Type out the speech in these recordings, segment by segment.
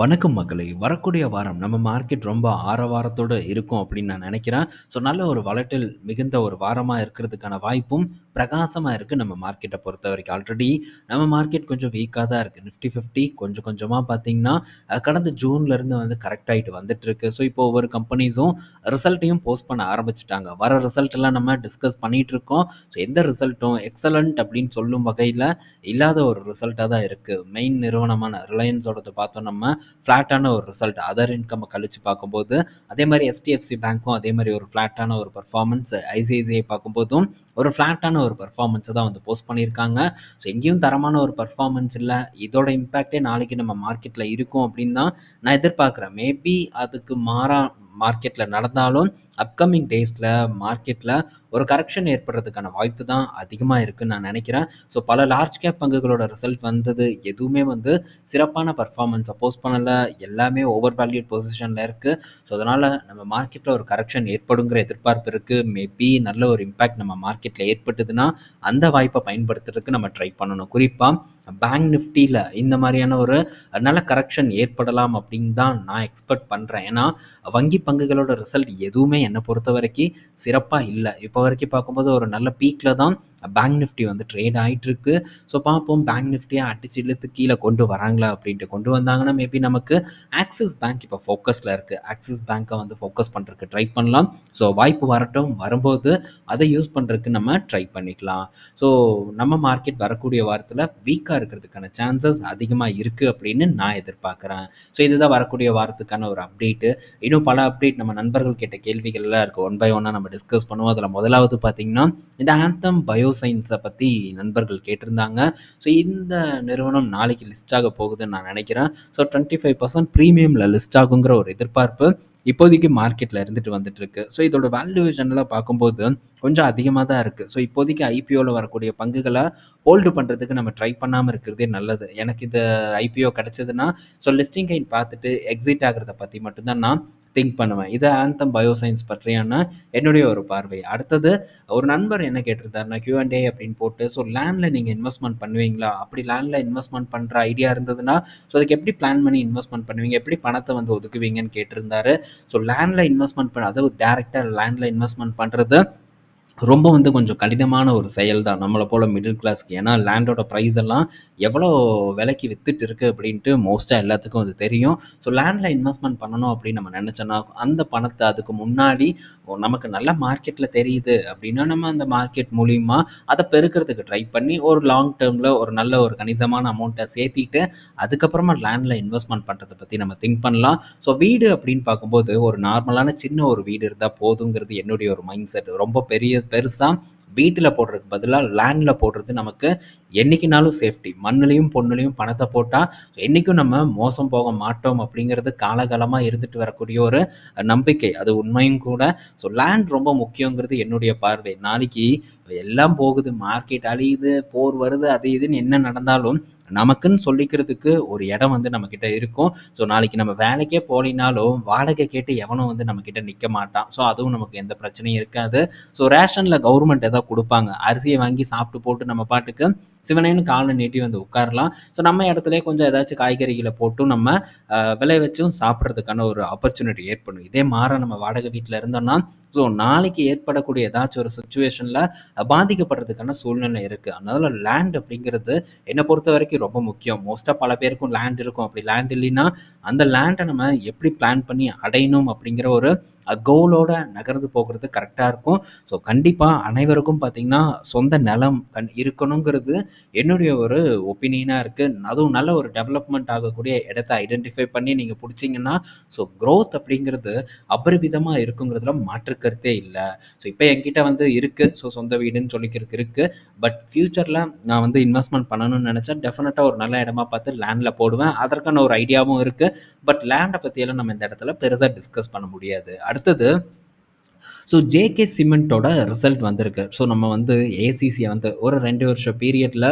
வணக்கம் மக்களை வரக்கூடிய வாரம் நம்ம மார்க்கெட் ரொம்ப ஆரவாரத்தோடு இருக்கும் அப்படின்னு நான் நினைக்கிறேன். ஸோ நல்ல ஒரு வளட்டில் மிகுந்த ஒரு வாரமாக இருக்கிறதுக்கான வாய்ப்பும் பிரகாசமாக இருக்குது நம்ம மார்க்கெட்டை பொறுத்த வரைக்கும் ஆல்ரெடி நம்ம மார்க்கெட் கொஞ்சம் வீக்காக தான் இருக்குது நிஃப்டி 50 கொஞ்சம் கொஞ்சமாக பார்த்தீங்கன்னா, கடந்த ஜூன்லேருந்து வந்து கரெக்ட் ஆயிட்டு வந்துட்டுருக்கு. ஸோ இப்போ ஒவ்வொரு கம்பெனிஸும் ரிசல்ட்டையும் போஸ்ட் பண்ண ஆரம்பிச்சிட்டாங்க வர ரிசல்ட் எல்லாம் நம்ம டிஸ்கஸ் பண்ணிகிட்ருக்கோம் இருக்கோம். ஸோ எந்த ரிசல்ட்டும் எக்ஸலன்ட் அப்படின்னு சொல்லும் வகையில் இல்லாத ஒரு ரிசல்ட்டாக தான் இருக்குது மெயின் நிறுவனமான ரிலையன்ஸோடத பார்த்தோம் நம்ம ஃப்ளாட்டான ஒரு ரிசல்ட் அதர் இன்கம் கழிச்சு பார்க்கும்போது, அதே மாதிரி எஸ்டிஎஃப்சி பேங்க்கும் அதே மாதிரி ஒரு ஃப்ளாட்டான ஒரு பர்ஃபார்மன்ஸ் ஐசிஐசிஐ பார்க்கும்போதும் ஒரு ஃப்ளாட்டான ஒரு பர்ஃபார்மன்ஸை தான் வந்து போஸ்ட் பண்ணியிருக்காங்க. ஸோ எங்கேயும் தரமான ஒரு பர்ஃபார்மன்ஸ் இல்லை இதோட இம்பேக்ட்டே நாளைக்கு நம்ம மார்க்கெட்டில் இருக்கும் அப்படின்னு தான் நான் எதிர்பார்க்குறேன். மேபி அதுக்கு மாறா மார்க்கெட்டில் நடந்தாலும் அப்கமிங் டேஸில் மார்க்கெட்டில் ஒரு கரெக்ஷன் ஏற்படுறதுக்கான வாய்ப்பு தான் அதிகமாக இருக்குன்னு நான் நினைக்கிறேன். ஸோ பல லார்ஜ் கேப் பங்குகளோட ரிசல்ட் வந்தது எதுவுமே வந்து சிறப்பான பர்ஃபார்மன்ஸ் சப்போஸ் பண்ணல. எல்லாமே ஓவர் வேல்யூட் பொசிஷனில் இருக்குது ஸோ அதனால் நம்ம மார்க்கெட்டில் ஒரு கரெக்ஷன் ஏற்படுங்கிற எதிர்பார்ப்பு இருக்குது மேபி நல்ல ஒரு இம்பேக்ட் நம்ம மார்க்கெட்டில் ஏற்பட்டுதுன்னா அந்த வாய்ப்பை பயன்படுத்துறதுக்கு நம்ம ட்ரை பண்ணணும். குறிப்பாக பேங்க் நிஃப்டியில் இந்த மாதிரியான ஒரு நல்ல கரெக்ஷன் ஏற்படலாம் அப்படின்னு தான் நான் எக்ஸ்பெக்ட் பண்ணுறேன் ஏன்னா, வங்கி பங்குகளோட ரிசல்ட் எதுவுமே என்னை பொறுத்த வரைக்கும் சிறப்பாக இல்லை இப்போ வரைக்கும் பார்க்கும்போது ஒரு நல்ல பீக்கில் தான் பேங்க் நிஃப்டி வந்து ட்ரேட் ஆகிட்டுருக்கு ஸோ பார்ப்போம் பேங்க் நிஃப்டிய அடிச்சு இழுத்து கீழே கொண்டு வராங்களா அப்படின்ட்டு. கொண்டு வந்தாங்கன்னா மேபி நமக்கு ஆக்சிஸ் பேங்க் இப்போ ஃபோக்கஸில் இருக்குது ஆக்சிஸ் பேங்க்கை வந்து ஃபோக்கஸ் பண்ணுறதுக்கு ட்ரை பண்ணலாம். ஸோ வாய்ப்பு வரட்டும். வரும்போது அதை யூஸ் பண்ணுறதுக்கு நம்ம ட்ரை பண்ணிக்கலாம். ஸோ நம்ம மார்க்கெட் வரக்கூடிய வாரத்தில் வீக்காக இருக்கிறதுக்கான சான்சஸ் அதிகமாக இருக்கு அப்படின்னு நான் எதிர்பார்க்குறேன். ஸோ இதுதான் வரக்கூடிய வாரத்துக்கான ஒரு அப்டேட்டு. இன்னும் பல அப்டேட் நம்ம நண்பர்கள் கேட்ட கேள்விகள்லாம் இருக்குது ஒன் பை ஒன்னாக நம்ம டிஸ்கஸ் பண்ணுவோம். அதில் முதலாவது பார்த்திங்கன்னா இந்த ஆந்தம் பயோசைன்ஸை பற்றி நண்பர்கள் கேட்டிருந்தாங்க. ஸோ இந்த நிறுவனம் நாளைக்கு லிஸ்ட் ஆக போகுதுன்னு நான் நினைக்கிறேன். ஸோ டுவெண்ட்டி ஃபைவ் பர்சன்ட் ப்ரீமியமில் லிஸ்ட் ஆகுங்கிற ஒரு எதிர்பார்ப்பு இப்போதைக்கு மார்க்கெட்ல இருந்துட்டு வந்துட்டுருக்கு. ஸோ இதோட வேல்யூவேஷன்லாம் பார்க்கும்போது கொஞ்சம் அதிகமாக தான் இருக்கு. ஸோ இப்போதைக்கு ஐபிஓவில் வரக்கூடிய பங்குகளை ஹோல்டு பண்றதுக்கு நம்ம ட்ரை பண்ணாம இருக்கிறதே நல்லது. எனக்கு இந்த ஐபிஓ கிடைச்சதுன்னா, ஸோ லிஸ்டிங் கைன் பார்த்துட்டு எக்ஸிட் ஆகுறத பத்தி மட்டும்தான் நான் திங்க் பண்ணுவேன். இது ஆந்தம் பயோசைன்ஸ் பற்றியான என்னுடைய ஒரு பார்வை. அடுத்தது ஒரு நண்பர் என்ன கேட்டிருந்தாருன்னா, கியூ அண்ட் ஏ அப்படின்னு போட்டு, ஸோ லேண்டில் நீங்கள் இன்வெஸ்ட்மெண்ட் பண்ணுவீங்களா? அப்படி லேண்டில் இன்வெஸ்ட்மெண்ட் பண்ணுற ஐடியா இருந்ததுன்னா, ஸோ அதுக்கு எப்படி பிளான் பண்ணி இன்வெஸ்ட்மெண்ட் பண்ணுவீங்க? எப்படி பணத்தை வந்து ஒதுக்குவீங்கன்னு கேட்டிருந்தாரு. ஸோ லேண்டில் இன்வெஸ்ட்மெண்ட் பண்ண அதாவது டேரெக்டாக லேண்டில் இன்வெஸ்ட்மெண்ட் பண்ணுறது ரொம்ப வந்து கொஞ்சம் கடினமான ஒரு செயல் தான். நம்மளை போல் மிடில் கிளாஸ்க்கு. ஏன்னா லேண்டோட ப்ரைஸ் எல்லாம் எவ்வளோ விலைக்கு வித்துட்டு இருக்குது அப்படின்ட்டு மோஸ்ட்டாக எல்லாத்துக்கும் அது தெரியும். ஸோ லேண்டில் இன்வெஸ்ட்மெண்ட் பண்ணணும் அப்படின்னு நம்ம நினச்சோன்னா அந்த பணத்தை அதுக்கு முன்னாடி நமக்கு நல்ல மார்க்கெட்டில் தெரியுது அப்படின்னா, நம்ம அந்த மார்க்கெட் மூலிமா அதை பெருக்கிறதுக்கு ட்ரை பண்ணி ஒரு லாங் டேர்மில் ஒரு நல்ல ஒரு கணிசமான அமௌண்ட்டை சேர்த்திட்டு, அதுக்கப்புறமா லேண்டில் இன்வெஸ்ட்மெண்ட் பண்ணுறதை பற்றி நம்ம திங்க் பண்ணலாம். ஸோ வீடு அப்படின்னு பார்க்கும்போது ஒரு நார்மலான சின்ன ஒரு வீடு இருந்தால் போதுங்கிறது என்னுடைய ஒரு மைண்ட் செட். ரொம்ப பெரிய பெருசா வீட்டில் போடுறதுக்கு பதிலாக லேண்டில் போடுறது நமக்கு என்னைக்குனாலும் சேஃப்டி. மண்ணுலயும், பொன்னுலயும் பணத்தை போட்டால் என்றைக்கும் நம்ம மோசம் போக மாட்டோம் அப்படிங்கிறது காலகாலமாக இருந்துட்டு வரக்கூடிய ஒரு நம்பிக்கை. அது உண்மையும் கூட. ஸோ லேண்ட் ரொம்ப முக்கியங்கிறது என்னுடைய பார்வை. நாளைக்கு எல்லாம் போகுது. மார்க்கெட் அழியுது, போர் வருது, அது இதுன்னு என்ன நடந்தாலும், நமக்குன்னு சொல்லிக்கிறதுக்கு ஒரு இடம் வந்து நம்மக்கிட்ட இருக்கும். ஸோ நாளைக்கு நம்ம வேலைக்கே போலினாலும், வாடகை கேட்டு எவனும் வந்து நம்மக்கிட்ட நிற்க மாட்டான். ஸோ அதுவும் நமக்கு எந்த பிரச்சனையும் இருக்காது. ஸோ ரேஷனில் கவர்மெண்ட் ஏதாவது கொடுப்பாங்க அரிசியை வாங்கி சாப்பிட்டு போட்டு நம்ம பாட்டுக்கு சிவனைன்னு காலை நீட்டி வந்து உட்காரலாம். ஸோ நம்ம இடத்துலயே கொஞ்சம் ஏதாச்சும் காய்கறிகளை போட்டும் நம்ம விளை விளைவிச்சும் சாப்பிட்றதுக்கான ஒரு ஆப்பர்ச்சுனிட்டி ஏற்படும். இதே மாற நம்ம வாடகை வீட்டில் இருந்தோம்னா, ஸோ நாளைக்கு ஏற்படக்கூடிய ஏதாச்சும் ஒரு சுச்சுவேஷனில் பாதிக்கப்படுறதுக்கான சூழ்நிலை இருக்குது அதனால் லேண்ட் அப்படிங்கிறது என்னை பொறுத்த வரைக்கும் ரொம்ப முக்கியம். மோஸ்ட்டாக பல பேருக்கும் லேண்ட் இருக்கும். அப்படி லேண்ட் இல்லைன்னா, அந்த லேண்டை நம்ம எப்படி பிளான் பண்ணி அடையணும் அப்படிங்கிற ஒரு கோலோட நகர்ந்து போகிறது கரெக்டாக இருக்கும். ஸோ கண்டிப்பாக அனைவருக்கும் பார்த்தீங்கன்னா, சொந்த நிலம் கண் இருக்கணுங்கிறது என்னுடைய ஒரு ஒப்பீனியனாக இருக்குது அதுவும் நல்ல ஒரு டெவலப்மெண்ட் ஆகக்கூடிய இடத்த ஐடென்டிஃபை பண்ணி நீங்கள் பிடிச்சிங்கன்னா ஸோ க்ரோத் அப்படிங்கிறது அபரிவிதமாக இருக்குங்கிறதுல மாற்று கருத்தே ஸோ இப்போ என்கிட்ட வந்து இருக்குது ஸோ சொந்த வீடுன்னு சொல்லிக்கிறதுக்கு இருக்குது பட் ஃப்யூச்சரில் நான் வந்து இன்வெஸ்ட்மெண்ட் பண்ணணும்னு நினச்சா டெஃபினட்டாக ஒரு நல்ல இடமா பார்த்து லேண்டில் போடுவேன். அதற்கான ஒரு ஐடியாவும் இருக்குது பட் லேண்டை பற்றியெல்லாம் நம்ம இந்த இடத்துல பெருசாக டிஸ்கஸ் பண்ண முடியாது. அடுத்தது ஸோ ஜேகே சிமெண்ட்டோட ரிசல்ட் வந்திருக்கு. ஸோ நம்ம வந்து ஏசிசியை வந்து ஒரு ரெண்டு வருஷம் பீரியடில்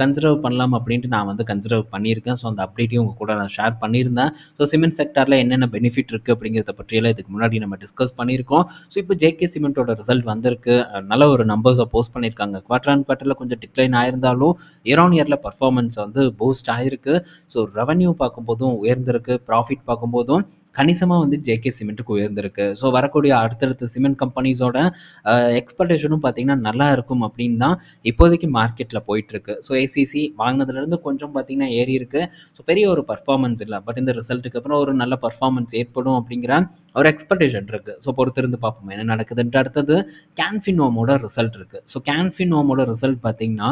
கன்சிடர் பண்ணலாம் அப்படின்ட்டு நான் வந்து கன்சிடர் பண்ணியிருக்கேன். ஸோ அந்த அப்டேட்டையும் உங்கள் கூட நான் ஷேர் பண்ணியிருந்தேன். ஸோ சிமெண்ட் செக்டரில் என்னென்ன பெனிஃபிட் இருக்குது அப்படிங்கிறத பற்றியெல்லாம் இதுக்கு முன்னாடி நம்ம டிஸ்கஸ் பண்ணியிருக்கோம். ஸோ இப்போ ஜேகே சிமெண்ட்டோட ரிசல்ட் வந்திருக்கு. நல்ல ஒரு நம்பர்ஸை போஸ்ட் பண்ணியிருக்காங்க. குவார்டர் அண்ட் குவார்ட்டரில் கொஞ்சம் டிக்ளைன் ஆயிருந்தாலும் இயர் ஆன் இயரில் பர்ஃபார்மன்ஸ் வந்து பூஸ்ட் ஆகிருக்கு ஸோ ரெவன்யூ பார்க்கும்போதும் உயர்ந்திருக்கு. ப்ராஃபிட் பார்க்கும்போதும் கணிசமாக வந்து ஜேகே சிமெண்ட்டுக்கு உயர்ந்திருக்கு. ஸோ வரக்கூடிய அடுத்தடுத்த சிமெண்ட் கம்பெனிஸோட எக்ஸ்பெக்டேஷனும் பார்த்தீங்கன்னா நல்லா இருக்கும் அப்படின்னு தான் இப்போதைக்கு மார்க்கெட்டில் போயிட்டுருக்கு. ஸோ ஏசிசி வாங்கினதுலேருந்து கொஞ்சம் பார்த்தீங்கன்னா ஏறி இருக்குது ஸோ பெரிய ஒரு பர்ஃபார்மன்ஸ் இல்லை. பட் இந்த ரிசல்ட்டுக்கு அப்புறம் ஒரு நல்ல பர்ஃபார்மன்ஸ் ஏற்படும் அப்படிங்கிற ஒரு எக்ஸ்பெக்டேஷன் இருக்குது ஸோ பொறுத்திருந்து பார்ப்போம் என்ன நடக்குதுன்ட்டு. அடுத்தது கேன்ஃபினோமோட ரிசல்ட் இருக்குது ஸோ கேன்ஃபினோமோட ரிசல்ட் பார்த்தீங்கன்னா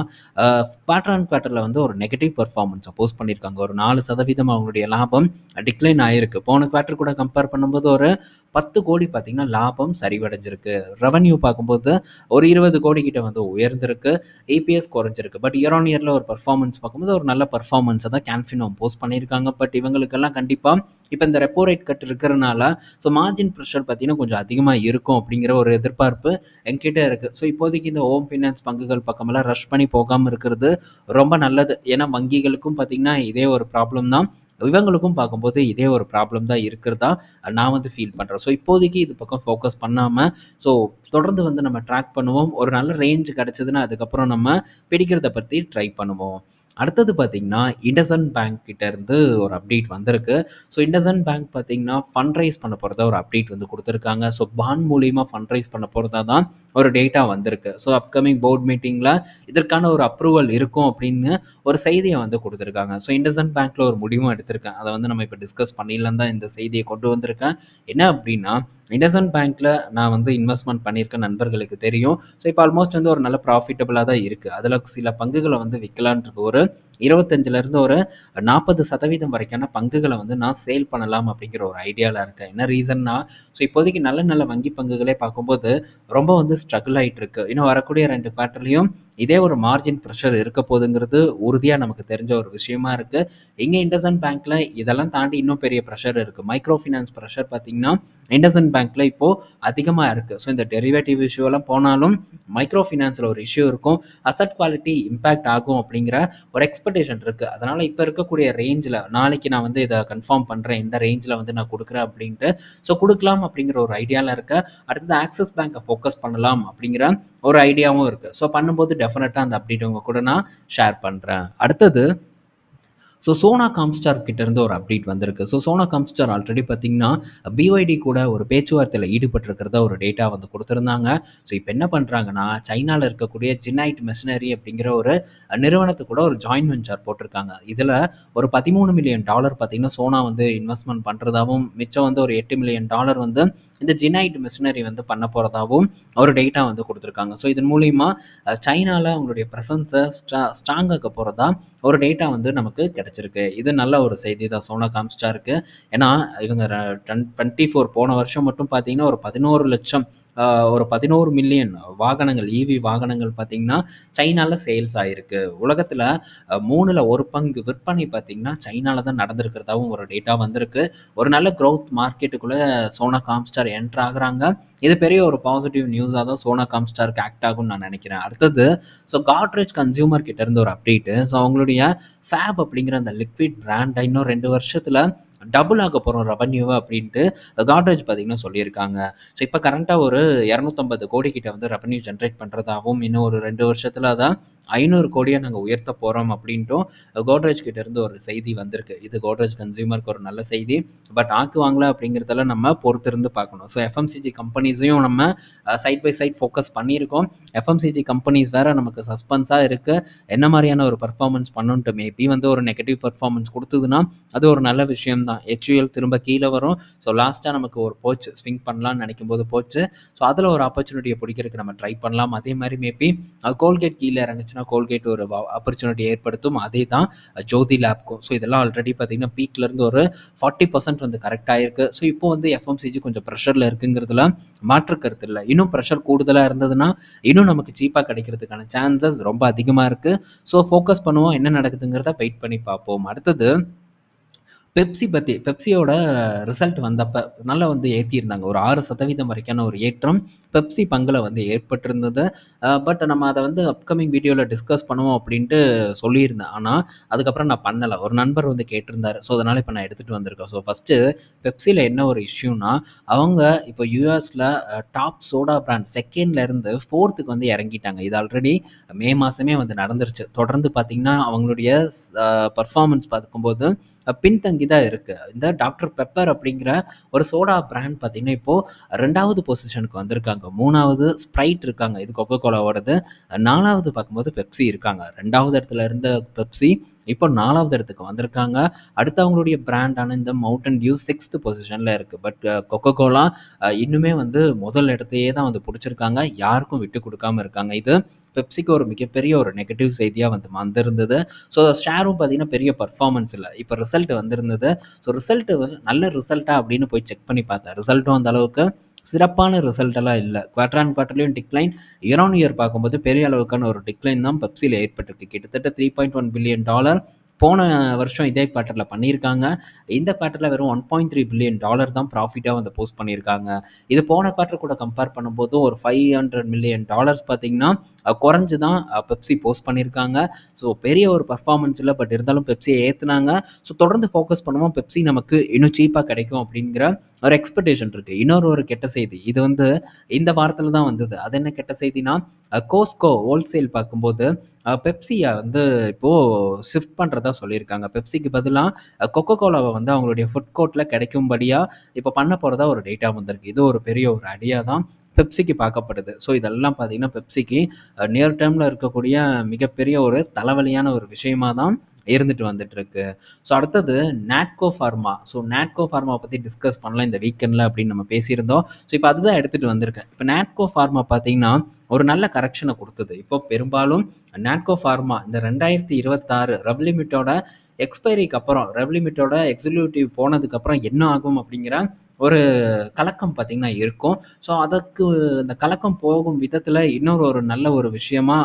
குவார்டர் அண்ட் குவார்ட்டரில் வந்து ஒரு நெகட்டிவ் பர்ஃபார்மன்ஸை போஸ்ட் பண்ணியிருக்காங்க ஒரு நாலு சதவீதம் அவங்களுடைய லாபம் டிக்ளைன் ஆகிருக்கு போன குவார்ட்டர் கூட கம்பேர் பண்ணும்போது ஒரு பத்து கோடி பார்த்தீங்கன்னா லாபம் சரிவடைஞ்சிருக்கு. ரெவன்யூ பார்க்கும்போது ஒரு இருபது கோடி கிட்ட வந்து உயர்ந்திருக்கு. ஏபிஎஸ் குறைஞ்சிருக்கு. பட் இயர் ஆன் இயரில் ஒரு பர்ஃபார்மன்ஸ் பார்க்கும்போது ஒரு நல்ல பர்ஃபார்மன்ஸை தான் கேன்ஃபினோம் போஸ்ட் பண்ணியிருக்காங்க. பட் இவங்களுக்கெல்லாம் கண்டிப்பாக இப்போ இந்த ரெப்போ ரேட் கட் இருக்கிறனால ஸோ மார்ஜின் ப்ரெஷர் பார்த்தீங்கன்னா கொஞ்சம் அதிகமாக இருக்கும் அப்படிங்கிற ஒரு எதிர்பார்ப்பு என்கிட்ட இருக்குது ஸோ இப்போதைக்கு இந்த ஹோம் ஃபினான்ஸ் பங்குகள் பக்கமெல்லாம் ரஷ் பண்ணி போகாமல் இருக்கிறது ரொம்ப நல்லது. ஏன்னா வங்கிகளுக்கும் பார்த்தீங்கன்னா இதே ஒரு ப்ராப்ளம் தான். இவங்களுக்கும் பார்க்கும்போது இதே ஒரு ப்ராப்ளம் தான் இருக்கிறதா நான் வந்து ஃபீல் பண்ணுறேன் ஸோ இப்போதைக்கு இது பக்கம் ஃபோக்கஸ் பண்ணாமல் ஸோ தொடர்ந்து வந்து நம்ம ட்ராக் பண்ணுவோம். ஒரு நல்ல ரேஞ்ச் கிடச்சதுன்னா அதுக்கப்புறம் நம்ம பிடிக்கிறத பற்றி ட்ரை பண்ணுவோம். அடுத்தது பார்த்திங்கன்னா இண்டசன் பேங்க் கிட்டேருந்து ஒரு அப்டேட் வந்திருக்கு. ஸோ இண்டசன் பேங்க் பார்த்திங்கன்னா ஃபண்ட் ரைஸ் பண்ண போகிறதா ஒரு அப்டேட் வந்து கொடுத்துருக்காங்க. ஸோ பாண்ட் மூலியமாக ஃபண்ட் ரைஸ் பண்ண போகிறதா தான் ஒரு டேட்டா வந்திருக்கு. ஸோ அப்கமிங் போர்ட் மீட்டிங்கில் இதற்கான ஒரு அப்ரூவல் இருக்கும் அப்படின்னு ஒரு செய்தியை வந்து கொடுத்துருக்காங்க. ஸோ இண்டசன் பேங்க்கில் ஒரு முடிவும் எடுத்திருக்கேன். அதை வந்து நம்ம இப்போ டிஸ்கஸ் பண்ணிடலாம் தான் இந்த செய்தியை கொண்டு வந்திருக்கேன். என்ன அப்படின்னா இண்டசன் பேங்க்கில் நான் வந்து இன்வெஸ்ட்மெண்ட் பண்ணியிருக்க நண்பர்களுக்கு தெரியும். ஸோ இப்போ ஆல்மோஸ்ட் வந்து ஒரு நல்ல ப்ராஃபிட்டபுளாக தான் இருக்குது அதில் சில பங்குகளை வந்து விற்கலான்ட்டு ஒரு இருபத்தஞ்சிலேருந்து ஒரு நாற்பது சதவீதம் வரைக்கான பங்குகளை வந்து நான் சேல் பண்ணலாம் அப்படிங்கிற ஒரு ஐடியாவில் இருக்கேன். என்ன ரீசன்னா ஸோ இப்போதைக்கு நல்ல நல்ல வங்கி பங்குகளே பார்க்கும்போது ரொம்ப வந்து ஸ்ட்ரகிள் ஆகிட்டு இருக்கு இன்னும் வரக்கூடிய ரெண்டு குவார்ட்டர்லையும் இதே ஒரு மார்ஜின் ப்ரெஷர் இருக்க போதுங்கிறது உறுதியாக நமக்கு தெரிஞ்ச ஒரு விஷயமா இருக்குது இங்கே இண்டசன் பேங்க்கில் இதெல்லாம் தாண்டி இன்னும் பெரிய ப்ரெஷர் இருக்குது மைக்ரோ ஃபினான்ஸ் ப்ரெஷர் பார்த்தீங்கன்னா இண்டசன் பேங்க்கில் இப்போது அதிகமாக இருக்குது ஸோ இந்த டெரிவேட்டிவ் இஷ்யூலாம் போனாலும் மைக்ரோ ஃபினான்ஸில் ஒரு இஷ்யூ இருக்கும். அசட் குவாலிட்டி இம்பேக்ட் ஆகும் அப்படிங்கிற ஒரு எக்ஸ்பெக்டேஷன் இருக்குது அதனால் இப்போ இருக்கக்கூடிய ரேஞ்சில் நாளைக்கு நான் வந்து இதை கன்ஃபார்ம் பண்ணுறேன் இந்த ரேஞ்சில் வந்து நான் கொடுக்குறேன் அப்படின்ட்டு. ஸோ கொடுக்கலாம் அப்படிங்கிற ஒரு ஐடியாவில் இருக்க. அடுத்தது ஆக்சிஸ் பேங்க்கை ஃபோக்கஸ் பண்ணலாம் அப்படிங்கிற ஒரு ஐடியாவும் இருக்குது ஸோ பண்ணும்போது டெஃபினட்டாக அந்த அப்டேட் உங்கள் கூட நான் ஷேர் பண்ணுறேன் அடுத்தது ஸோ சோனா காம்ஸ்டார் கிட்டேருந்து ஒரு அப்டேட் வந்திருக்கு. ஸோ சோனா காம்ஸ்டார் ஆல்ரெடி பார்த்தீங்கன்னா பிஒய்டி கூட ஒரு பேச்சுவார்த்தையில் ஈடுபட்டிருக்கிறதா ஒரு டேட்டா வந்து கொடுத்துருந்தாங்க. ஸோ இப்போ என்ன பண்ணுறாங்கன்னா சைனாவில் இருக்கக்கூடிய ஜினைட் மெஷினரி அப்படிங்கிற ஒரு நிறுவனத்து கூட ஒரு ஜாயின் வெஞ்சர் போட்டிருக்காங்க. இதில் ஒரு பதிமூணு மில்லியன் டாலர் பார்த்தீங்கன்னா சோனா வந்து இன்வெஸ்ட்மெண்ட் பண்ணுறதாகவும் மிச்சம் வந்து ஒரு எட்டு மில்லியன் டாலர் வந்து இந்த ஜினைட் மிஷினரி வந்து பண்ண போகிறதாவும் ஒரு டேட்டா வந்து கொடுத்துருக்காங்க. ஸோ இதன் மூலிமா சைனாவில் அவங்களுடைய ப்ரெசன்ஸை ஸ்ட்ரா ஸ்ட்ராங் ஆக்க போகிறதா ஒரு டேட்டா வந்து நமக்கு கிடைக்கும் கிடச்சிருக்கு. இது நல்ல ஒரு செய்தி தான். சோனா காமிச்சிட்டா இருக்குது ஏன்னா இவங்க டுவெண்ட்டி ஃபோர் போன வருஷம் மட்டும் பார்த்தீங்கன்னா ஒரு பதினோரு லட்சம் ஒரு பதினோரு மில்லியன் வாகனங்கள் இவி வாகனங்கள் பார்த்திங்கன்னா சைனாவில் சேல்ஸ் ஆகிருக்கு உலகத்தில் மூணில் ஒரு பங்கு விற்பனை பார்த்திங்கன்னா சைனாவில் தான் நடந்திருக்கிறதாவும் ஒரு டேட்டா வந்திருக்கு. ஒரு நல்ல க்ரோத் மார்க்கெட்டுக்குள்ளே சோனா காம்ஸ்டார் என்ட்ரு ஆகுறாங்க. இது பெரிய ஒரு பாசிட்டிவ் நியூஸாக தான் சோனா காம்ஸ்டாருக்கு ஆக்ட் ஆகும்னு நான் நினைக்கிறேன். அடுத்தது ஸோ காட்ரேஜ் கன்சியூமர் கிட்டேருந்து ஒரு அப்டேட்டு ஸோ அவங்களுடைய ஃபேப் அப்படிங்கிற அந்த லிக்விட் பிராண்டை இன்னும் ரெண்டு வருஷத்தில் டபுள் ஆக போகிறோம் ரெவன்யூவை அப்படின்ட்டு காட்ரேஜ் பார்த்தீங்கன்னா சொல்லியிருக்காங்க. ஸோ இப்போ கரண்ட்டாக ஒரு இரநூத்தம்பது கோடி கிட்ட வந்து ரெவன்யூ ஜென்ரேட் பண்ணுறதாகவும் இன்னும் ஒரு ரெண்டு வருஷத்தில் தான் ஐநூறு கோடியை நாங்கள் உயர்த்த போகிறோம் அப்படின்ட்டும் கோட்ரேஜ் கிட்டேருந்து ஒரு செய்தி வந்திருக்கு. இது கோட்ரேஜ் கன்சியூமருக்கு ஒரு நல்ல செய்தி. பட் ஆக்கு வாங்கல அப்படிங்கிறதெல்லாம் நம்ம பொறுத்திருந்து பார்க்கணும். ஸோ எஃப்எம்சிஜி கம்பெனிஸையும் நம்ம சைட் பை சைட் ஃபோக்கஸ் பண்ணியிருக்கோம். எஃப்எம்சிஜி கம்பெனிஸ் வேறு நமக்கு சஸ்பென்ஸாக இருக்குது என்ன மாதிரியான ஒரு பர்ஃபார்மன்ஸ் பண்ணுன்ட்டு மேபி வந்து ஒரு நெகட்டிவ் பர்ஃபார்மன்ஸ் கொடுத்ததுன்னா அது ஒரு நல்ல விஷயம் தான் ஹெச்யூஎல் திரும்ப கீழே வரும். ஸோ லாஸ்ட்டாக நமக்கு ஒரு போச்சு. ஸ்விங் பண்ணலாம்னு நினைக்கும் போது போச்சு. ஸோ அதில் ஒரு ஆப்பர்ச்சுனிட்டியை பிடிக்கிறதுக்கு நம்ம ட்ரை பண்ணலாம். அதே மாதிரி மேபி கோல்கேட் கீழே இறங்குச்சு இறங்குச்சுன்னா கோல்கேட் ஒரு ஆப்பர்ச்சுனிட்டி ஏற்படுத்தும். அதே தான் ஜோதி லேப்க்கும். ஸோ இதெல்லாம் ஆல்ரெடி பார்த்தீங்கன்னா பீக்லேருந்து ஒரு ஃபார்ட்டி பர்சன்ட் வந்து கரெக்டாக இருக்குது ஸோ இப்போ வந்து எஃப்எம்சிஜி கொஞ்சம் ப்ரெஷரில் இருக்குங்கிறதுல மாற்று கருத்து இல்லை. இன்னும் ப்ரெஷர் கூடுதலாக இருந்ததுன்னா இன்னும் நமக்கு சீப்பாக கிடைக்கிறதுக்கான சான்சஸ் ரொம்ப அதிகமாக இருக்குது ஸோ ஃபோக்கஸ் பண்ணுவோம். என்ன நடக்குதுங்கிறத வெயிட் பண்ணி பார்ப்போம். அடுத்தது பெப்சி பற்றி பெப்சியோட ரிசல்ட் வந்தப்போ நல்லா வந்து ஏற்றியிருந்தாங்க ஒரு ஆறு சதவீதம் வரைக்கான ஒரு ஏற்றம் பெப்சி பங்குல வந்து ஏற்பட்டிருந்தது. பட் நம்ம அதை வந்து அப்கமிங் வீடியோவில் டிஸ்கஸ் பண்ணுவோம் அப்படின்ட்டு சொல்லியிருந்தேன். ஆனால் அதுக்கப்புறம் நான் பண்ணலை ஒரு நண்பர் வந்து கேட்டிருந்தார் ஸோ, அதனால் இப்போ நான் எடுத்துகிட்டு வந்திருக்கேன். ஸோ, ஃபர்ஸ்ட்டு பெப்சியில் என்ன ஒரு இஷ்யூனா, அவங்க இப்போ யூஎஸில் டாப் சோடா பிராண்ட் செகண்ட்லேருந்து ஃபோர்த்துக்கு வந்து இறங்கிட்டாங்க. இது ஆல்ரெடி மே மாதமே வந்து நடந்துருச்சு. தொடர்ந்து பார்த்திங்கன்னா அவங்களுடைய பர்ஃபார்மன்ஸ் பார்க்கும்போது பின்தங்கி தான் இருக்கு. இந்த டாக்டர் பெப்பர் அப்படிங்கிற ஒரு சோடா பிராண்ட் பார்த்தீங்கன்னா, இப்போ ரெண்டாவது பொசிஷனுக்கு வந்திருக்காங்க. மூணாவது ஸ்ப்ரைட் இருக்காங்க. இது கொக்கோ கோலாவோடது. நாலாவது பார்க்கும்போது பெப்சி இருக்காங்க. ரெண்டாவது இடத்துல இருந்த பெப்சி இப்போ நாலாவது இடத்துக்கு வந்திருக்காங்க. அடுத்து அவங்களுடைய பிராண்டான இந்த மவுண்டன் டியூ சிக்ஸ்த் பொசிஷனில் இருக்குது பட் கொக்கோ கோலா இன்னுமே வந்து முதல் இடத்தையே தான் வந்து பிடிச்சிருக்காங்க யாருக்கும் விட்டு கொடுக்காம இருக்காங்க. இது பெப்சிக்கு ஒரு மிகப்பெரிய ஒரு நெகட்டிவ் செய்தியாக வந்து வந்திருந்தது. ஸோ, ஷேரும் பார்த்தீங்கன்னா, பெரிய பர்ஃபார்மன்ஸ் இல்லை இப்போ ரிசல்ட் வந்திருந்தது. ஸோ, ரிசல்ட் நல்ல ரிசல்ட்டா அப்படின்னு போய் செக் பண்ணி பார்த்தேன். ரிசல்ட்டும் அந்த அளவுக்கு சிறப்பான ரிசல்ட்டெல்லாம் இல்லை குவார்டர் அண்ட் குவார்டர்லயும் டிக்ளைன். இயர் ஆன் இயர் பார்க்கும்போது பெரிய அளவுக்கான ஒரு டிக்ளைன் தான் பெப்சியில் ஏற்பட்டிருக்கு. கிட்டத்தட்ட $3.1 பில்லியன் டாலர் போன வருஷம் இதே குவார்ட்டரில் பண்ணியிருக்காங்க. இந்த குவார்ட்டரில் வெறும் $1.3 பில்லியன் டாலர் தான் ப்ராஃபிட்டாக வந்து போஸ்ட் பண்ணியிருக்காங்க. இது போன குவார்ட்டர் கூட கம்பேர் பண்ணும்போது ஒரு $500 மில்லியன் டாலர்ஸ் பார்த்தீங்கன்னா, குறைஞ்சு தான் பெப்சி போஸ்ட் பண்ணியிருக்காங்க. ஸோ, பெரிய ஒரு பர்ஃபார்மன்ஸ் இல்லை பட் இருந்தாலும் பெப்சியை ஏற்றுனாங்க ஸோ, தொடர்ந்து ஃபோக்கஸ் பண்ணுவோம். பெப்சி நமக்கு இன்னும் சீப்பாக கிடைக்கும் அப்படிங்கிற ஒரு எக்ஸ்பெக்டேஷன் இருக்குது இன்னொரு ஒரு கெட்ட செய்தி. இது வந்து இந்த வாரத்தில் தான் வந்தது. அது என்ன கெட்ட செய்தினா, கோஸ்கோ ஹோல்சேல் பார்க்கும்போது பெப்சியை வந்து இப்போ ஷிஃப்ட் பண்றதா சொல்லியிருக்காங்க. பெப்சிக்கு பதிலாக கொக்கோ கோலாவை வந்து அவங்களுடைய ஃபுட் கோர்ட்ல கிடைக்கும்படியா இப்போ பண்ண போறதா ஒரு டேட்டா வந்திருக்கு. இது ஒரு பெரிய ஒரு அடியா தான் பெப்சிக்கு பார்க்கப்படுது. ஸோ, இதெல்லாம் பார்த்தீங்கன்னா, பெப்சிக்கு நியர் டேர்மில் இருக்கக்கூடிய மிகப்பெரிய ஒரு தலைவலியான ஒரு விஷயமா தான் இருந்துட்டு வந்துட்டுருக்கு. ஸோ, அடுத்தது Natco pharma. So, Natco pharma பற்றி டிஸ்கஸ் பண்ணலாம் இந்த வீக்கெண்டில் அப்படின்னு நம்ம பேசியிருந்தோம். ஸோ, இப்போ அதுதான் எடுத்துட்டு வந்திருக்கேன். இப்போ நாட்கோ ஃபார்மா பார்த்தீங்கன்னா, ஒரு நல்ல கரெக்ஷனை கொடுத்தது இப்போ பெரும்பாலும் நாட்கோ ஃபார்மா இந்த 2026 ரெவ்லிமிட்டோட எக்ஸ்பைரிக்கு அப்புறம் ரெவ்லிமிட்டோட எக்ஸிக்யூட்டிவ் போனதுக்கப்புறம் என்ன ஆகும் அப்படிங்கிற ஒரு கலக்கம் பார்த்தீங்கன்னா இருக்கும். ஸோ, அதற்கு இந்த கலக்கம் போகும் விதத்தில் இன்னொரு ஒரு நல்ல ஒரு விஷயமா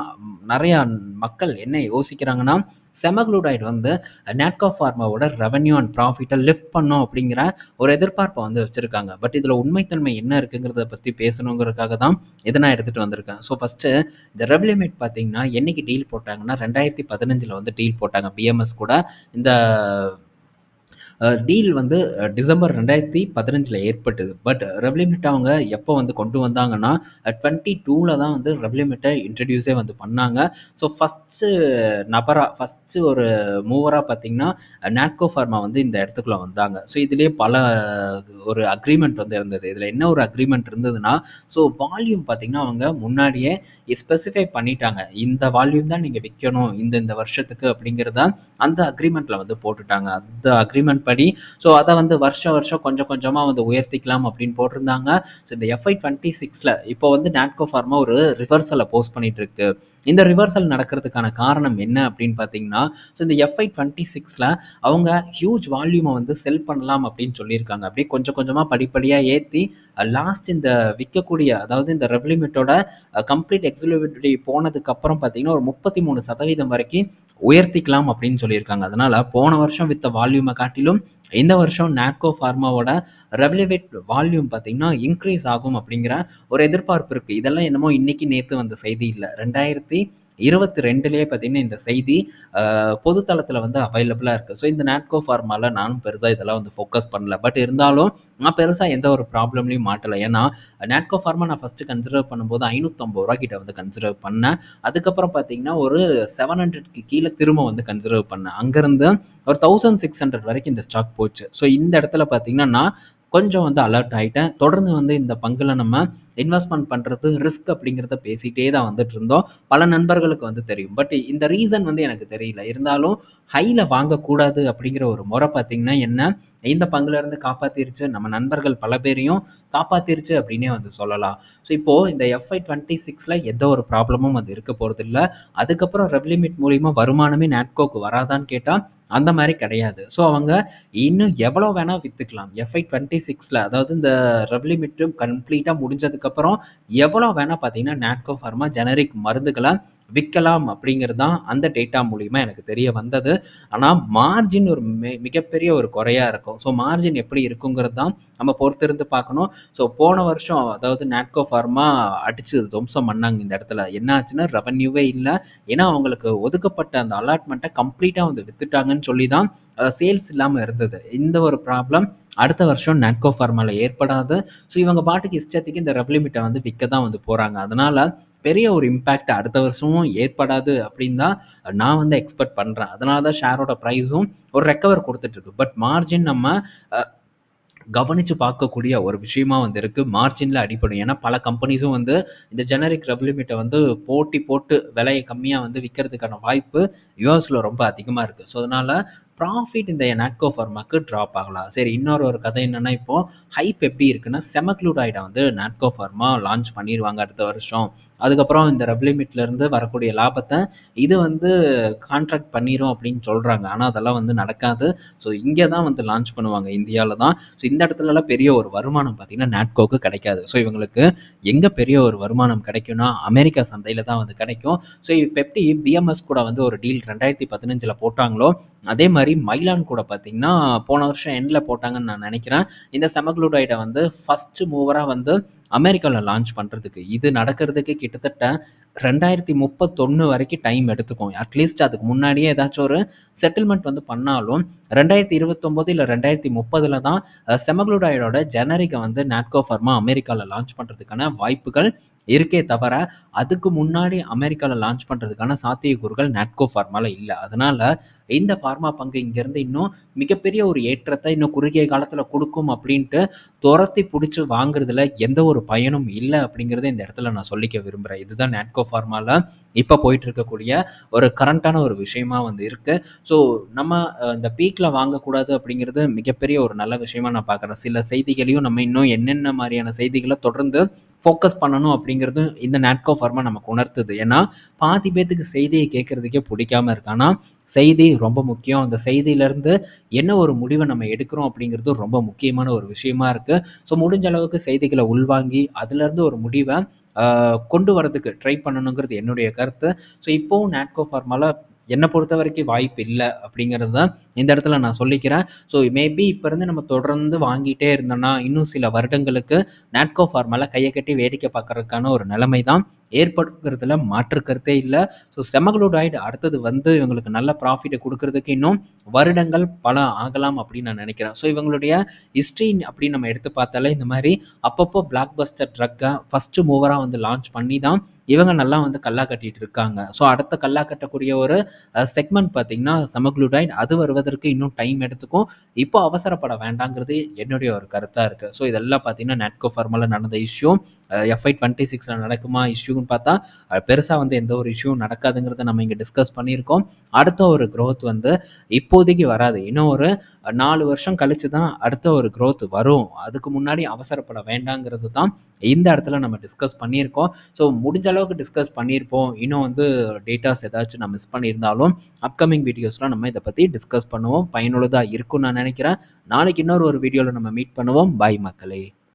நிறையா மக்கள் என்ன யோசிக்கிறாங்கன்னா, செமக்ளூடைட் வந்து நேட்கோ ஃபார்மாவோட ரெவென்யூ அண்ட் ப்ராஃபிட்டை லிஃப்ட் பண்ணும் அப்படிங்கிற ஒரு எதிர்பார்ப்பை வந்து வச்சுருக்காங்க பட் இதில் உண்மைத்தன்மை என்ன இருக்குங்கிறத பற்றி பேசணுங்கிறதுக்காக தான் இதை நான் எடுத்துகிட்டு வந்திருக்கேன். ஸோ, ஃபர்ஸ்ட்டு இந்த ரெவ்லிமிட் பார்த்தீங்கன்னா, என்னைக்கு டீல் போட்டாங்கன்னா, 2015ல வந்து டீல் போட்டாங்க பிஎம்எஸ் கூட. இந்த டீல் வந்து டிசம்பர் ரெண்டாயிரத்தி பதினஞ்சில் ஏற்பட்டது. பட் ரெப்ளிமெட் அவங்க எப்போ வந்து கொண்டு வந்தாங்கன்னா, டுவெண்ட்டி டூவில் தான் வந்து ரெப்ளிமெட்டை இன்ட்ரடியூஸே வந்து பண்ணாங்க. ஸோ, ஃபஸ்ட்டு நபராக ஃபஸ்ட்டு ஒரு மூவராக பார்த்தீங்கன்னா, நாட்கோ ஃபார்மா வந்து இந்த இடத்துக்குள்ள வந்தாங்க. ஸோ, இதுலேயே பல ஒரு அக்ரிமெண்ட் வந்து இருந்தது. இதில் என்ன ஒரு அக்ரிமெண்ட் இருந்ததுன்னா, ஸோ, வால்யூம் பார்த்தீங்கன்னா, அவங்க முன்னாடியே ஸ்பெசிஃபை பண்ணிட்டாங்க. இந்த வால்யூம் தான் நீங்கள் விற்கணும் இந்த இந்த வருஷத்துக்கு அப்படிங்கிறத அந்த அக்ரிமெண்ட்டில் வந்து போட்டுட்டாங்க. அந்த அக்ரிமெண்ட் படி ஸோ, அதை வந்து வருஷம் வருஷம் கொஞ்சம் கொஞ்சமாக வந்து உயர்த்திக்கலாம் அப்படின்னு போட்டிருந்தாங்க. ஸோ, இந்த எஃப்ஐ 26ல இப்போ வந்து நாட்கோ ஃபார்மா ஒரு ரிவர்சலை போஸ்ட் பண்ணிட்டு இருக்கு. இந்த ரிவர்சல் நடக்கிறதுக்கான காரணம் என்ன அப்படின்னு பார்த்தீங்கன்னா, ஸோ, இந்த எஃப்ஐ 26ல அவங்க ஹியூஜ் வால்யூமை வந்து செல் பண்ணலாம் அப்படின்னு சொல்லியிருக்காங்க. அப்படியே கொஞ்சம் கொஞ்சமாக படிப்படியாக ஏற்றி லாஸ்ட் இந்த விற்கக்கூடிய அதாவது இந்த ரெவ்லிமிட்டோட கம்ப்ளீட் எக்ஸ்க்ளூசிவிட்டி போனதுக்கப்புறம் பார்த்தீங்கன்னா, ஒரு 33% வரைக்கும் உயர்த்திக்கலாம் அப்படின்னு சொல்லியிருக்காங்க. அதனால போன வருஷம் வித்த வால்யூமை காட்டிலும் இந்த வருஷம் நாட்கோ ஃபார்மாவோட ரெவலிவேட் வால்யூம் பார்த்தீங்கன்னா, இன்க்ரீஸ் ஆகும் அப்படிங்கிற ஒரு எதிர்பார்ப்பு இருக்குது இதெல்லாம் என்னமோ இன்னைக்கு நேற்று வந்த செய்தி இல்லை. ரெண்டாயிரத்தி 2022லயே பார்த்தீங்கன்னா, இந்த செய்தி பொதுத்தளத்தில் வந்து அவைலபிளாக இருக்குது ஸோ, இந்த நாட்கோ ஃபார்மால நானும் பெருசாக இதெல்லாம் வந்து ஃபோக்கஸ் பண்ணல. பட் இருந்தாலும் நான் பெருசாக எந்த ஒரு ப்ராப்ளம்லையும் மாட்டலை ஏன்னா, நாட்கோ ஃபார்மா நான் ஃபர்ஸ்ட்டு கன்சிடர் பண்ணும்போது ஐநூற்றம்பது 550 கிட்ட வந்து கன்சிடர் பண்ணேன். அதுக்கப்புறம் பார்த்தீங்கன்னா, ஒரு செவன் ஹண்ட்ரட்க்கு கீழே திரும்ப வந்து கன்சிடர் பண்ணேன். அங்கேருந்து ஒரு 1600 வரைக்கும் இந்த ஸ்டாக் போச்சு. ஸோ, இந்த இடத்துல பார்த்தீங்கன்னா, நான் கொஞ்சம் வந்து அலர்ட் ஆகிட்டேன் தொடர்ந்து வந்து இந்த பங்கில் நம்ம இன்வெஸ்ட்மெண்ட் பண்ணுறது ரிஸ்க் அப்படிங்கிறத பேசிகிட்டே தான் வந்துட்டு இருந்தோம். பல நண்பர்களுக்கு வந்து தெரியும். பட் இந்த ரீசன் வந்து எனக்கு தெரியல. இருந்தாலும் ஹையில் வாங்கக்கூடாது அப்படிங்கிற ஒரு முறை பார்த்தீங்கன்னா, என்ன இந்த பங்குலேருந்து காப்பாற்றிருச்சு நம்ம நண்பர்கள் பல பேரையும் காப்பாற்றிருச்சு அப்படின்னே வந்து சொல்லலாம். ஸோ, இப்போது இந்த எஃப்ஐ 26ல எந்த ஒரு ப்ராப்ளமும் வந்து இருக்க போகிறதில்ல அதுக்கப்புறம் ரெவ்லிமிட் மூலிமா வருமானமே நாட்கோக்கு வராதான்னு கேட்டால் அந்த மாதிரி கிடையாது. ஸோ, அவங்க இன்னும் எவ்வளோ வேணால் விற்றுக்கலாம் எஃப்ஐ 26ல அதாவது இந்த ரெவ்லிமிட்டும் கம்ப்ளீட்டாக முடிஞ்சதுக்கப்புறம் எவ்வளோ வேணால் பார்த்தீங்கன்னா, நாட்கோ ஃபார்மா ஜெனரிக் மருந்துகளை விற்கலாம் அப்படிங்கிறது தான் அந்த டேட்டா மூலிமா எனக்கு தெரிய வந்தது. ஆனால் மார்ஜின் ஒரு மெ மிகப்பெரிய ஒரு குறையாக இருக்கும். ஸோ மார்ஜின் எப்படி இருக்குங்கிறது தான் நம்ம பொறுத்திருந்து பார்க்கணும். ஸோ போன வருஷம் அதாவது நாட்கோ ஃபார்மா அடிச்சு துவம்சம் பண்ணாங்க இந்த இடத்துல. என்ன ஆச்சுன்னா ரெவன்யூவே இல்லை. ஏன்னா அவங்களுக்கு ஒதுக்கப்பட்ட அந்த அலாட்மெண்ட்டை கம்ப்ளீட்டாக வந்து வித்துட்டாங்கன்னு சொல்லி தான் சேல்ஸ் இல்லாமல் இருந்தது. இந்த ஒரு ப்ராப்ளம் அடுத்த வருஷம் நாட்கோ ஃபார்மாவில் ஏற்படாது. ஸோ இவங்க பாட்டுக்கு இஷ்டத்துக்கு இந்த ரெவலிமிட்டை வந்து விற்க தான் வந்து போகிறாங்க அதனால் பெரிய ஒரு இம்பேக்ட் அடுத்த வருஷமும் ஏற்படாது அப்படின்னு தான் நான் வந்து எக்ஸ்பெக்ட் பண்ணுறேன் அதனால தான் ஷேரோட ப்ரைஸும் ஒரு ரெக்கவர் கொடுத்துட்ருக்கு பட் மார்ஜின் நம்ம கவனித்து பார்க்கக்கூடிய ஒரு விஷயமா வந்து இருக்குது மார்ஜினில் அடிப்படும் ஏன்னா பல கம்பெனிஸும் வந்து இந்த ஜெனரிக் ரெவ்லிமிட்டை வந்து போட்டி போட்டு விலையை கம்மியாக வந்து விற்கிறதுக்கான வாய்ப்பு யூஎஸில் ரொம்ப அதிகமாக இருக்குது ஸோ அதனால் ப்ராஃபிட் இந்த நாட்கோ ஃபார்மாக்கு ட்ராப் ஆகலாம். சரி இன்னொரு ஒரு கதை என்னென்னா இப்போது ஹைப் எப்படி இருக்குன்னா செமக்ளூடாய்டை வந்து நாட்கோ ஃபார்மா லான்ச் பண்ணிடுவாங்க அடுத்த வருஷம். அதுக்கப்புறம் இந்த ரெப்ளிமிட்லேருந்து வரக்கூடிய லாபத்தை இது வந்து கான்ட்ராக்ட் பண்ணிடும் அப்படின்னு சொல்கிறாங்க ஆனால் அதெல்லாம் வந்து நடக்காது. ஸோ இங்கே தான் வந்து லான்ச் பண்ணுவாங்க இந்தியாவில் தான். ஸோ இந்த இடத்துலலாம் பெரிய ஒரு வருமானம் பார்த்திங்கன்னா நாட்கோக்கு கிடைக்காது. ஸோ இவங்களுக்கு எங்கே பெரிய ஒரு வருமானம் கிடைக்கும்னா அமெரிக்கா சந்தையில் தான் வந்து கிடைக்கும். ஸோ இப்போ எப்படி பிஎம்எஸ் கூட வந்து ஒரு டீல் ரெண்டாயிரத்தி பதினஞ்சில் போட்டாங்களோ அதே மாதிரி மாதிரி மைலான் கூட பார்த்தீங்கன்னா போன வருஷம் எண்டில் போட்டாங்கன்னு நான் நினைக்கிறேன். இந்த செமக்ளூடைடை வந்து ஃபஸ்ட்டு மூவராக வந்து அமெரிக்காவில் லான்ச் பண்ணுறதுக்கு இது நடக்கிறதுக்கு கிட்டத்தட்ட ரெண்டாயிரத்தி முப்பத்தொன்று வரைக்கும் டைம் எடுத்துக்கும். அட்லீஸ்ட் அதுக்கு முன்னாடியே ஏதாச்சும் ஒரு செட்டில்மெண்ட் வந்து பண்ணாலும் ரெண்டாயிரத்தி இருபத்தொம்போது இல்லை ரெண்டாயிரத்தி முப்பதில் தான் செமக்ளூடாய்டோட ஜெனரிக்கை வந்து நாட்கோ ஃபர்மா அமெரிக்காவில் லான்ச் பண்ணுறதுக்கான வாய்ப்புகள் இருக்கே தவிர அதுக்கு முன்னாடி அமெரிக்காவில் லான்ச் பண்ணுறதுக்கான சாத்தியக்கூறுகள் நாட்கோ ஃபார்மாவில் இல்லை. அதனால் இந்த ஃபார்மா பங்கு இங்கேருந்து இன்னும் மிகப்பெரிய ஒரு ஏற்றத்தை இன்னும் குறுகிய காலத்தில் கொடுக்கும் அப்படின்ட்டு துரத்தி பிடிச்சி வாங்குறதுல எந்த ஒரு பயனும் இல்லை அப்படிங்கிறத இந்த இடத்துல நான் சொல்லிக்க விரும்புகிறேன் இதுதான் நாட்கோ ஃபார்மாவில் இப்போ போயிட்டு இருக்கக்கூடிய ஒரு கரண்ட்டான ஒரு விஷயமா வந்து இருக்குது ஸோ நம்ம இந்த பீக்கில் வாங்கக்கூடாது அப்படிங்கிறது மிகப்பெரிய ஒரு நல்ல விஷயமா நான் பார்க்குறேன் சில செய்திகளையும் நம்ம இன்னும் என்னென்ன மாதிரியான செய்திகளை தொடர்ந்து ஃபோக்கஸ் பண்ணணும் அப்படிங்கிறதும் இந்த நாட்கோ ஃபார்மா நமக்கு உணர்த்துது. ஏன்னா பாதி பேத்துக்கு செய்தியை கேட்குறதுக்கே பிடிக்காம இருக்கானா செய்தி ரொம்ப முக்கியம். அந்த செய்தியிலேருந்து என்ன ஒரு முடிவை நம்ம எடுக்கிறோம் அப்படிங்கிறது ரொம்ப முக்கியமான ஒரு விஷயமா இருக்குது ஸோ முடிஞ்ச அளவுக்கு செய்திகளை உள்வாங்கி அதுலேருந்து ஒரு முடிவை கொண்டு வரதுக்கு ட்ரை பண்ணணுங்கிறது என்னுடைய கருத்து. ஸோ இப்போவும் நாட்கோ ஃபார்மாவில் என்னை பொறுத்த வரைக்கும் வாய்ப்பு இல்லை அப்படிங்கிறது தான் இந்த இடத்துல நான் சொல்லிக்கிறேன். ஸோ மேபி இப்போ இருந்து நம்ம தொடர்ந்து வாங்கிட்டே இருந்தோம்னா இன்னும் சில வருடங்களுக்கு நாட்கோ ஃபார்மால் கையை கட்டி வேடிக்கை பார்க்கறதுக்கான ஒரு நிலைமை தான் ஏற்படுங்கிறதுல மாற்று கருத்தே இல்லை. ஸோ செமக்ளோடாய்டு அடுத்தது வந்து இவங்களுக்கு நல்ல ப்ராஃபிட்டை கொடுக்கறதுக்கு இன்னும் வருடங்கள் பல ஆகலாம் அப்படின்னு நான் நினைக்கிறேன். ஸோ இவங்களுடைய ஹிஸ்ட்ரி அப்படின்னு நம்ம எடுத்து பார்த்தாலே இந்த மாதிரி அப்பப்போ பிளாக் பஸ்டர் ட்ரக்கை ஃபஸ்ட்டு மூவராக வந்து லான்ச் பண்ணி தான் இவங்க நல்லா வந்து கல்லா கட்டிட்டு இருக்காங்க ஸோ அடுத்த கல்லா கட்டக்கூடிய ஒரு செக்மெண்ட் பார்த்தீங்கன்னா சமக்ளூடைட் அது வருவதற்கு இன்னும் டைம் எடுத்துக்கும். இப்போ அவசரப்பட வேண்டாங்கிறது என்னுடைய ஒரு கருத்தாக இருக்குது ஸோ இதெல்லாம் பார்த்தீங்கன்னா நெட்கோ ஃபார்மலில் நடந்த இஷ்யூ எஃப்ஐ டுவெண்ட்டி சிக்ஸில் நடக்குமா இஷ்யூன்னு பார்த்தா பெருசாக வந்து எந்த ஒரு இஷ்யூ நடக்காதுங்கிறத நம்ம இங்கே டிஸ்கஸ் பண்ணியிருக்கோம். அடுத்த ஒரு க்ரோத் வந்து இப்போதைக்கு வராது. இன்னும் ஒரு நாலு வருஷம் கழித்து தான் அடுத்த ஒரு க்ரோத் வரும். அதுக்கு முன்னாடி அவசரப்பட வேண்டாங்கிறது தான் இந்த இடத்துல நம்ம டிஸ்கஸ் பண்ணியிருக்கோம். ஸோ முடிஞ்ச அளவுக்கு டிஸ்கஸ் பண்ணியிருப்போம் இன்னும் வந்து டேட்டாஸ் ஏதாச்சும் நான் மிஸ் பண்ணியிருந்தாலும் அப்கமிங் வீடியோஸ்லாம் நம்ம இதை பற்றி டிஸ்கஸ் பண்ணுவோம். பயனுள்ளதாக இருக்கும்னு நான் நினைக்கிறேன். நாளைக்கு இன்னொரு ஒரு வீடியோவில் நம்ம மீட் பண்ணுவோம். பாய் மக்களே.